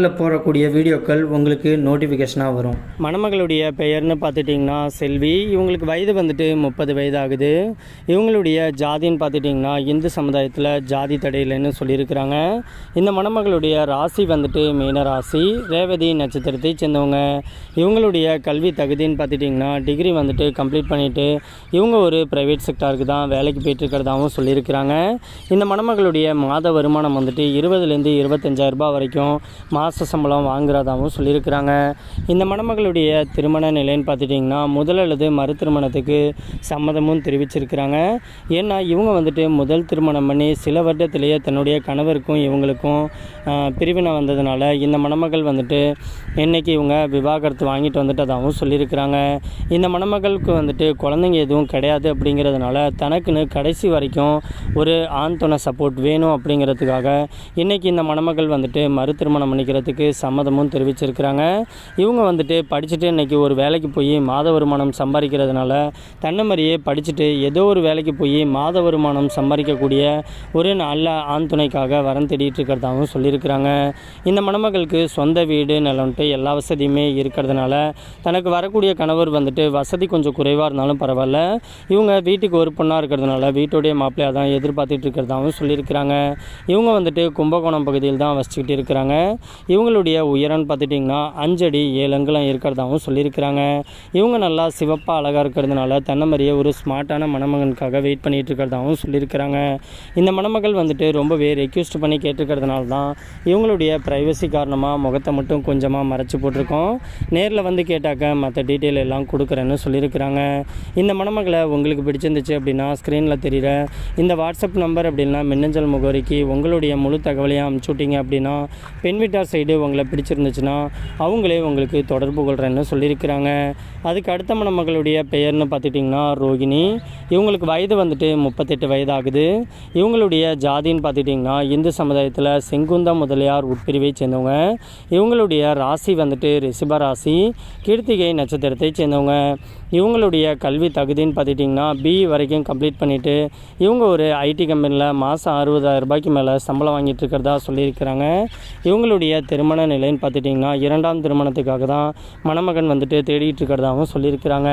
சேனலில் போடக்கூடிய வீடியோக்கள் உங்களுக்கு நோட்டிஃபிகேஷனாக வரும். மணமகளுடைய பெயர்னு பார்த்துட்டிங்கன்னா செல்வி. இவங்களுக்கு வயது வந்துட்டு முப்பது வயது ஆகுது இவங்களுடைய ஜாதின்னு பார்த்துட்டிங்கன்னா இந்து சமுதாயத்தில் ஜாதி தடையில்லைன்னு சொல்லியிருக்கிறாங்க. இந்த மணமகளுடைய ராசி வந்துட்டு மீன ராசி ரேவதி நட்சத்திரத்தை சேர்ந்தவங்க. இவங்களுடைய கல்வி தகுதின்னு பார்த்துட்டிங்கன்னா டிகிரி வந்துட்டு கம்ப்ளீட் பண்ணிவிட்டு இவங்க ஒரு ப்ரைவேட் செக்டாருக்கு தான் வேலைக்கு போயிட்டுருக்கிறதாகவும் சொல்லியிருக்கிறாங்க. இந்த மணமகளுடைய மாத வருமானம் வந்துட்டு இருபதுலேருந்து இருபத்தஞ்சாயிரம் ரூபாய் வரைக்கும். மாத சம்பளம் வாங்குறதாகவும் சொல்லியிருக்கிறாங்க. இந்த மணமகளுடைய திருமண நிலைன்னு பார்த்துட்டிங்கன்னா முதல் அல்லது மறு திருமணத்துக்கு சம்மதமும் தெரிவிச்சிருக்கிறாங்க. ஏன்னா இவங்க வந்துட்டு முதல் திருமணம் பண்ணி சில வருடத்திலேயே தன்னுடைய கணவருக்கும் இவங்களுக்கும் பிரிவினை வந்ததுனால இந்த மணமகள் வந்துட்டு இன்றைக்கி இவங்க விவாகரத்து வாங்கிட்டு வந்துட்டதாகவும் சொல்லியிருக்கிறாங்க. இந்த மணமகளுக்கு வந்துட்டு குழந்தைங்க எதுவும் கிடையாது அப்படிங்கிறதுனால தனக்குன்னு கடைசி வரைக்கும் ஒரு ஆண் துணை சப்போர்ட் வேணும் அப்படிங்கிறதுக்காக இன்றைக்கி இந்த மணமகள் வந்துட்டு மறு திருமணம் பண்ணிக்கிறதுக்கு சம்மதமும் தெரிவிச்சிருக்கிறாங்க. இவங்க வந்துட்டு படிச்சுட்டு இன்னைக்கு ஒரு வேலைக்கு போய் மாத வருமானம் சம்பாதிக்கிறதுனால தன்னை மாதிரியே படிச்சுட்டு ஏதோ ஒரு வேலைக்கு போய் மாத வருமானம் சம்பாதிக்கக்கூடிய ஒரு நல்ல ஆண் துணைக்காக வரம் தேடிட்டு இருக்கிறதாகவும் சொல்லியிருக்கிறாங்க. இந்த மணமகளுக்கு சொந்த வீடு நிலம்ட்டு எல்லா வசதியுமே இருக்கிறதுனால தனக்கு வரக்கூடிய கணவர் வந்துட்டு வசதி கொஞ்சம் குறைவாக இருந்தாலும் பரவாயில்ல. இவங்க வீட்டுக்கு ஒரு பொண்ணாக இருக்கிறதுனால வீட்டுடைய மாப்பிள்ளையாக தான் எதிர்பார்த்துட்டு இருக்கிறதாகவும் சொல்லியிருக்கிறாங்க. இவங்க வந்துட்டு கும்பகோணம் பகுதியில் தான் வசிச்சுக்கிட்டு இருக்கிறாங்க. இவங்களுடைய உயரம்னு பார்த்துட்டிங்கன்னா அஞ்சடி ஏழு அங்குலம் இருக்கிறதாகவும் சொல்லியிருக்கிறாங்க. இவங்க நல்லா சிவப்பாக அழகாக இருக்கிறதுனால தன்னை மாதிரியே ஒரு ஸ்மார்ட்டான மணமகனுக்காக வெயிட் பண்ணிகிட்டு இருக்கிறதாகவும் சொல்லியிருக்கிறாங்க. இந்த மணமகள் வந்துட்டு ரொம்பவே ரெக்யூஸ்ட் பண்ணி கேட்டிருக்கிறதுனால தான் இவங்களுடைய ப்ரைவசி காரணமாக முகத்தை மட்டும் கொஞ்சமாக மறைச்சி போட்டிருக்கோம். நேரில் வந்து கேட்டாக்க மற்ற டீட்டெயில் எல்லாம் கொடுக்குறேன்னு சொல்லியிருக்கிறாங்க. இந்த மணமகளை உங்களுக்கு பிடிச்சிருந்துச்சு அப்படின்னா ஸ்க்ரீனில் தெரிகிற இந்த வாட்ஸ்அப் நம்பர் அப்படின்னா மின்னஞ்சல் முகவரிக்கு உங்களுடைய முழு தகவலையும் அனுப்பிச்சுட்டிங்க அப்படின்னா பெண் வீட்டார் சைடு உங்களை பிடிச்சிருந்துச்சுன்னா அவங்களே உங்களுக்கு தொடர்பு கொள்கிறேன்னு சொல்லியிருக்கிறாங்க. அதுக்கு அடுத்த மணமகளுடைய பெயர்னு பார்த்துட்டிங்கன்னா ரோகிணி. இவங்களுக்கு வயது வந்துட்டு முப்பத்தெட்டு வயதாகுது. இவங்களுடைய ஜாதின்னு பார்த்துட்டிங்கன்னா இந்து சமுதாயத்தில் செங்குந்த முதலியார் உட்பிரிவை சேர்ந்தவங்க. இவங்களுடைய ராசி வந்துட்டு ரிஷப ராசி கீர்த்திகை நட்சத்திரத்தை சேர்ந்தவங்க. இவங்களுடைய கல்வி தகுதின்னு பார்த்துட்டிங்கன்னா பிஇ வரைக்கும் கம்ப்ளீட் பண்ணிவிட்டு இவங்க ஒரு ஐடி கம்பெனியில் மாதம் அறுபதாயிரம் ரூபாய்க்கு மேலே சம்பளம் வாங்கிட்டு இருக்கிறதா சொல்லியிருக்கிறாங்க. இவங்களுடைய திருமண நிலைன்னு பார்த்துட்டிங்கன்னா இரண்டாம் திருமணத்துக்காக தான் மணமகன் வந்துட்டு தேடிட்டு இருக்கிறதாகவும் சொல்லியிருக்கிறாங்க.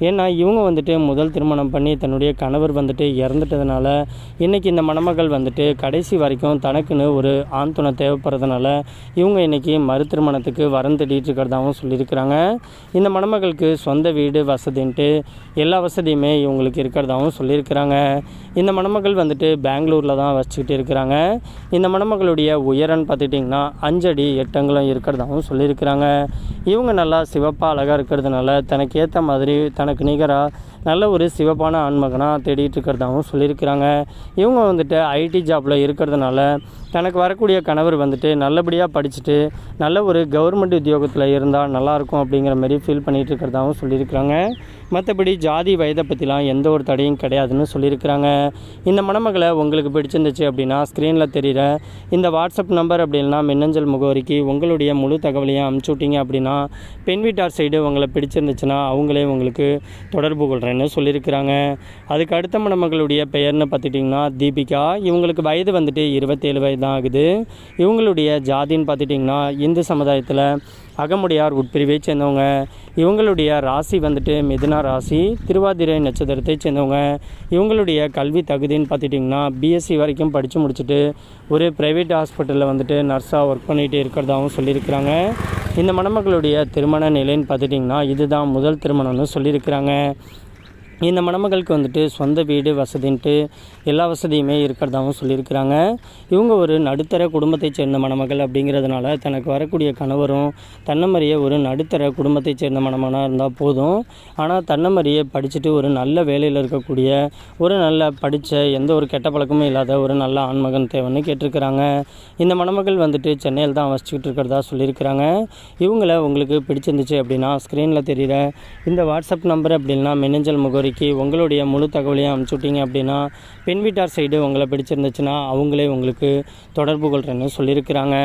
ஏன்னா இவங்க வந்துட்டு முதல் திருமணம் பண்ணி தன்னுடைய கணவர் வந்துட்டு இறந்துட்டதுனால இன்றைக்கி இந்த மணமகள் வந்துட்டு கடைசி வரைக்கும் தனக்குன்னு ஒரு ஆண் துணை தேவைப்படுறதுனால இவங்க இன்றைக்கி மறு திருமணத்துக்கு வரம் தேடிட்டு இருக்கிறதாகவும் சொல்லியிருக்கிறாங்க. இந்த மணமகளுக்கு சொந்த வீடு வசதின்ட்டு எல்லா வசதியுமே இவங்களுக்கு இருக்கிறதாகவும் சொல்லியிருக்கிறாங்க. இந்த மணமகள் வந்துட்டு பெங்களூரில் தான் வச்சுக்கிட்டு இருக்கிறாங்க. இந்த மணமகளுடைய உயரம்னு பார்த்துட்டிங்கன்னா அஞ்சடி எட்டங்களும் இருக்கிறதாகவும் சொல்லியிருக்கிறாங்க. இவங்க நல்லா சிவப்பாக அழகாக இருக்கிறதுனால தனக்கு ஏற்ற மாதிரி தனக்கு நிகராக நல்ல ஒரு சிவப்பான ஆண்மகனாக தேடிட்டு இருக்கிறதாகவும் சொல்லியிருக்கிறாங்க. இவங்க வந்துட்டு ஐடி ஜாப்பில் இருக்கிறதுனால தனக்கு வரக்கூடிய கணவர் வந்துட்டு நல்லபடியாக படிச்சுட்டு நல்ல ஒரு கவர்மெண்ட் உத்தியோகத்தில் இருந்தால் நல்லாயிருக்கும் அப்படிங்கிற மாதிரி ஃபீல் பண்ணிகிட்டு இருக்கிறதாகவும் சொல்லியிருக்கிறாங்க. மற்றபடி ஜாதி வயதை பற்றிலாம் எந்த ஒரு தடையும் கிடையாதுன்னு சொல்லியிருக்கிறாங்க. இந்த மணமகளை உங்களுக்கு பிடிச்சிருந்துச்சு அப்படின்னா ஸ்க்ரீனில் தெரிகிற இந்த வாட்ஸ்அப் நம்பர் அப்படின்னா மின்னஞ்சல் முகவரிக்கு உங்களுடைய முழு தகவலையும் அனுப்பிச்சு விட்டீங்க அப்படின்னா பெண் வீட்டார் சைடு உங்களை பிடிச்சிருந்துச்சுன்னா அவங்களே உங்களுக்கு தொடர்பு கொள்கிறேன்னு சொல்லியிருக்கிறாங்க? அதுக்கு அடுத்த மணமகளுடைய பெயர்னு பார்த்துட்டிங்கன்னா தீபிகா. இவங்களுக்கு வயது வந்துட்டு இருபத்தேழு வயது தான் ஆகுது. இவங்களுடைய ஜாதின்னு பார்த்துட்டிங்கன்னா இந்து சமுதாயத்தில் அகமுடையார் உட்பிரிவை சேர்ந்தவங்க. இவங்களுடைய ராசி வந்துட்டு மிதுனா ராசி திருவாதிரை நட்சத்திரத்தை சேர்ந்தவங்க. இவங்களுடைய கல்வி தகுதின்னு பார்த்துட்டிங்கன்னா பிஎஸ்சி வரைக்கும் படித்து முடிச்சுட்டு ஒரு ப்ரைவேட் ஹாஸ்பிட்டலில் வந்துட்டு நர்ஸாக ஒர்க் பண்ணிகிட்டு இருக்கிறதாகவும் சொல்லியிருக்கிறாங்க. இந்த மணமகளுடைய திருமண நிலைன்னு பார்த்துட்டிங்கன்னா இதுதான் முதல் திருமணம்னு சொல்லியிருக்கிறாங்க. இந்த மணமகளுக்கு வந்துட்டு சொந்த வீடு வசதின்ட்டு எல்லா வசதியுமே இருக்கிறதாகவும் சொல்லியிருக்கிறாங்க. இவங்க ஒரு நடுத்தர குடும்பத்தைச் சேர்ந்த மணமகள் அப்படிங்கிறதுனால தனக்கு வரக்கூடிய கணவரும் தன்னமறிய ஒரு நடுத்தர குடும்பத்தைச் சேர்ந்த மணமனாக இருந்தால் போதும். ஆனால் தன்னமறிய படிச்சுட்டு ஒரு நல்ல வேலையில் இருக்கக்கூடிய ஒரு நல்ல படித்த எந்த ஒரு கெட்ட பழக்கமும் இல்லாத ஒரு நல்ல ஆண்மகன் தேவைன்னு கேட்டிருக்கிறாங்க. இந்த மணமகள் வந்துட்டு சென்னையில் தான் வசிச்சுக்கிட்டு இருக்கிறதா சொல்லியிருக்கிறாங்க. இவங்கள உங்களுக்கு பிடிச்சிருந்துச்சு அப்படின்னா ஸ்க்ரீனில் தெரிகிற இந்த வாட்ஸ்அப் நம்பர் அப்படின்னா மின்னஞ்சல் முகவரிக்கு உங்களுடைய முழு தகவலையும் அனுப்பிச்சு விட்டீங்க அப்படின்னா பெண் வீட்டார் சைடு உங்களை பிடிச்சிருந்துச்சுன்னா அவங்களே உங்களுக்கு தொடர்பு கொள்கிறேன்னு சொல்லியிருக்கிறாங்க.